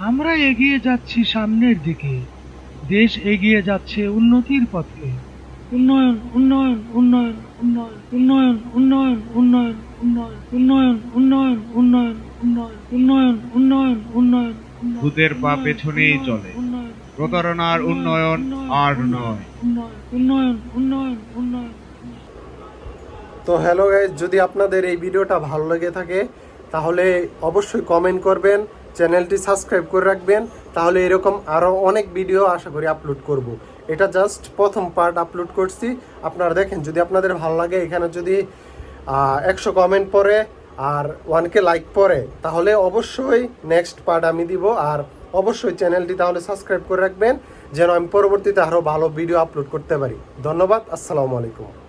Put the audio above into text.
আমরা এগিয়ে যাচ্ছি সামনের দিকে দেশ এগিয়ে যাচ্ছে উন্নতির পথে উন্নয়ন উন্নয়ন উন্নয়ন উন্নয়ন উন্নয়ন উন্নয়ন উন্নয়ন উন্নয়ন উন্নয়ন উন্নয়ন উন্নয়ন উন্নয়ন উন্নয়ন উন্নয়ন উন্নয়ন ভূতের পা পেছনেই চলে প্রতারণার উন্নয়ন আর নয় উন্নয়ন উন্নয়ন উন্নয়ন উন্নয়ন তো হ্যালো গাইজ যদি আপনাদের এই ভিডিওটা ভালো লেগে থাকে তাহলে অবশ্যই কমেন্ট করবেন চ্যানেলটি সাবস্ক্রাইব করে রাখবেন, তাহলে এরকম আরও অনেক ভিডিও আশা করি আপলোড করব। এটা জাস্ট প্রথম পার্ট আপলোড করছি। আপনারা দেখেন, যদি আপনাদের ভালো লাগে, এখানে যদি একশো কমেন্ট পরে আর ওয়ানকে লাইক পরে তাহলে অবশ্যই নেক্সট পার্ট আমি দিব। আর অবশ্যই চ্যানেলটি তাহলে সাবস্ক্রাইব করে রাখবেন, যেন আমি পরবর্তীতে আরও ভালো ভিডিও আপলোড করতে পারি। ধন্যবাদ, আসসালামু আলাইকুম।